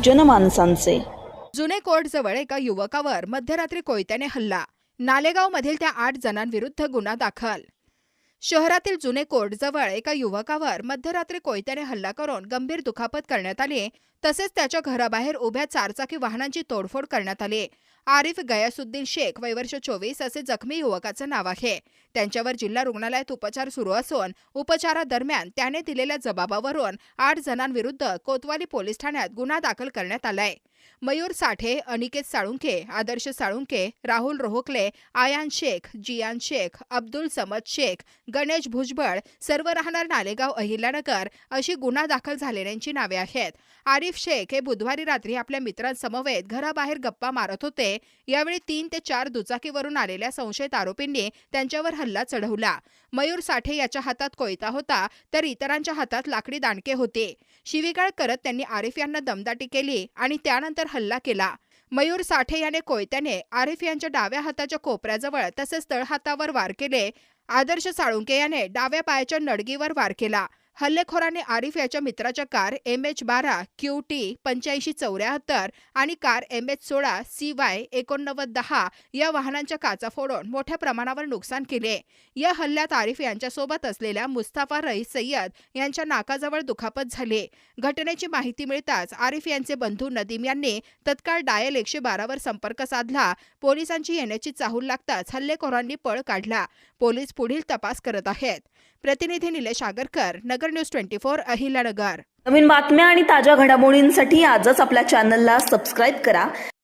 जनमानसांचे. जुने कोर्टजवळ एका युवकावर मध्यरात्री कोयत्याने हल्ला. नालेगावमधील त्या आठ जणांविरुद्ध गुन्हा दाखल. शहरातील जुने कोर्टजवळ एका युवकावर मध्यरात्री कोयत्याने हल्ला करून गंभीर दुखापत करण्यात आली. तसेच त्याच्या घराबाहेर उभ्या चारचाकी वाहनांची तोडफोड करण्यात आली. आरिफ गयासुद्दीन शेख वयवर्ष चोवीस असे जखमी युवकाचं नाव आहे. त्यांच्यावर जिल्हा रुग्णालयात उपचार सुरू असून उपचारादरम्यान त्याने दिलेल्या जबाबावरून आठ जणांविरुद्ध कोतवाली पोलीस ठाण्यात गुन्हा दाखल करण्यात आलाय. मयूर साठे अनिकेत साळुंखे आदर्श साळुंखे राहुल रोहकले आयान शेख जियान शेख अब्दुल समद शेख गणेश भुजबळ सर्व राहणार नालेगाव अहिल्यानगर अशी गुन्हा दाखल झालेल्यांची नावे आहेत. आरिफ शेख हे बुधवारी रात्री आपल्या मित्रांसमवेत घराबाहेर गप्पा मारत होते. यावेळी तीन ते चार दुचाकीवरून आलेल्या संशयित आरोपींनी त्यांच्यावर हल्ला चढवला. मयूर साठे याच्या हातात कोयता होता तर इतरांच्या हातात लाकडी दांडके होते. शिवीगाळ करत त्यांनी आरिफ यांना दमदाटी केली आणि त्यानंतर हल्ला केला. मयूर साठे याने कोयत्याने आरिफ यांच्या डाव्या हाताच्या कोपऱ्याजवळ तसेच तळहातावर वार केले. आदर्श साळुंके याने डाव्या पायाच्या नडगीवर वार केला. हल्लेखोराने आरिफ याच्या मित्राच्या कार एम एच बारा क्यू टी पंच्याऐंशी चौऱ्याहत्तर आणि कार एम एच सोळा सी वाय एकोणनव्वद दहा या वाहनांच्या काचा फोडून मोठ्या प्रमाणावर नुकसान केले. या हल्ल्यात आरिफ यांच्यासोबत असलेल्या मुस्ताफा रईस सय्यद यांच्या नाकाजवळ दुखापत झाली. घटनेची माहिती मिळताच आरिफ यांचे बंधू नदीम यांनी तत्काळ डायल एकशे बारावर संपर्क साधला. पोलिसांची येण्याची चाहूल लागताच हल्लेखोरांनी पळ काढला. पोलीस पुढील तपास करत आहेत. प्रतिनिधी Nilesh Agarkar Nagar news twenty four Ahilyanagar. नवीन बातम्या आणि ताज्या घडामोडींसाठी आजच आपल्या चॅनलला सबस्क्राईब करा.